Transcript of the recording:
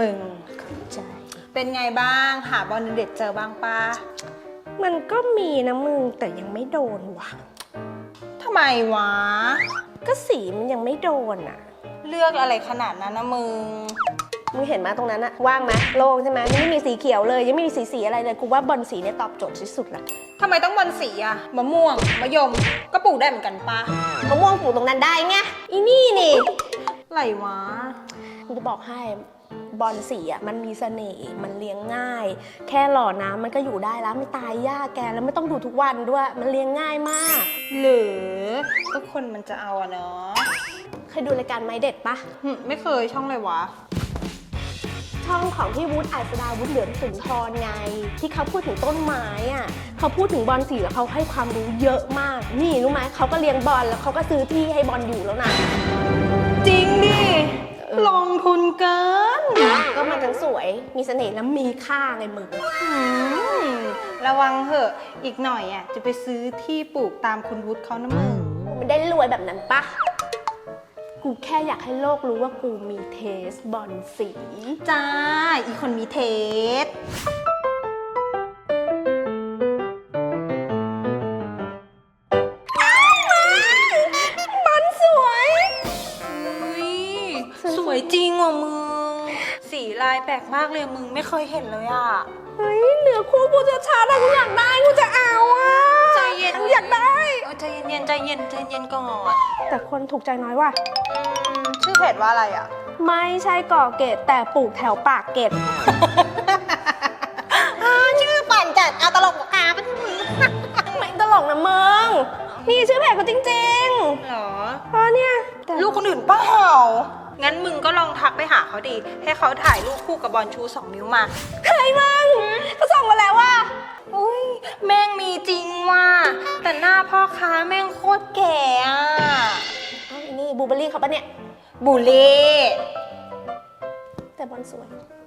มึง ใจ เป็นไงบ้างหาบอลเด็ดเจอบ้างปะมันก็มีนะมึงแต่ยังไม่โดนว่ะ ทำไมวะ ก็สีมันยังไม่โดนอะ เลือกอะไรขนาดนั้นนะมึง มึงเห็นไหมตรงนั้นอะว่างไหมโล่งใช่ไหมยังไม่มีสีเขียวเลย ยังไม่มีสีสีอะไรเลยกูว่าบอลสีเนี่ยตอบโจทย์ที่สุดละทำไมต้องบอลสีอะมะม่วงมะยมก็ปลูกได้เหมือนกันปะมะม่วงปลูกตรงนั้นได้ไงอีนี่นี่ ไหลวะกู จะบอกให้บอลสีอะมันมีเสน่ห์มันเลี้ยงง่าย แค่หล่อน้ำมันก็อยู่ได้แล้วไม่ตายยากแกแล้วไม่ต้องดูทุกวันด้วย มันเลี้ยงง่ายมาก หรือก็คนมันจะเอาอะเนาะเคยดูรายการไม้เด็ดปะหึไม่เคยช่องเลยวะ ช่องของพี่วุฒิอัศดาวุฒิเหลืองสุนทรไง ที่เขาพูดถึงต้นไม้อะเขาพูดถึงบอลสีแล้วเขาให้ความรู้เยอะมาก นี่รู้ไหมเขาก็เลี้ยงบอลแล้วเขาก็ซื้อที่ให้บอลอยู่แล้วนะ จริงดิเออ ลงทุนเกิน ก็มันทั้งสวย มีเสน่ห์และมีค่าไงมึงอืมระวังเหอะ อีกหน่อยอะจะไปซื้อที่ปลูกตามคุณวุฒิเขานะมึง มันได้รวยแบบนั้นปะ กูแค่อยากให้โลกรู้ว่ากูมีเทสบอลสี จ้า อีคนมีเทส สวยจริงว่ะมึง สีลายแปลกมากเลยมึงไม่เคยเห็นเลยอะ เฮ้ยเหนือคู่กูจะชาร์จอะกูอยากได้กูจะเอาอะใจเย็นอยากได้ เออใจเย็นๆใจเย็นใจเย็นก่อนแต่คนถูกใจน้อยว่ะอืมชื่อเพจว่าอะไรอะ ไม่ใช่ก่อเกตแต่ปลูกแถวปากเกตชื่อปั่นจัดเอาตลกอาปะไม่ตลกนะมึง นี่ชื่อเพจเขาจริงหรอๆเพราะเนี่ยแต่ลูกคนอื่นเปล่า งั้นมึงก็ลองทักไปหาเขาดี ให้เขาถ่ายรูปคู่กับบอลชูสองนิ้วมาเฮ้ยมึงเขาส่งมาแล้วว่าอุ้ยแม่งมีจริงว่ะแต่หน้าพ่อค้าแม่งโคตรแก่อะอ้าวนี่บูเบอรี่เขาปะเนี่ยบุเล่แต่บอลสวยอ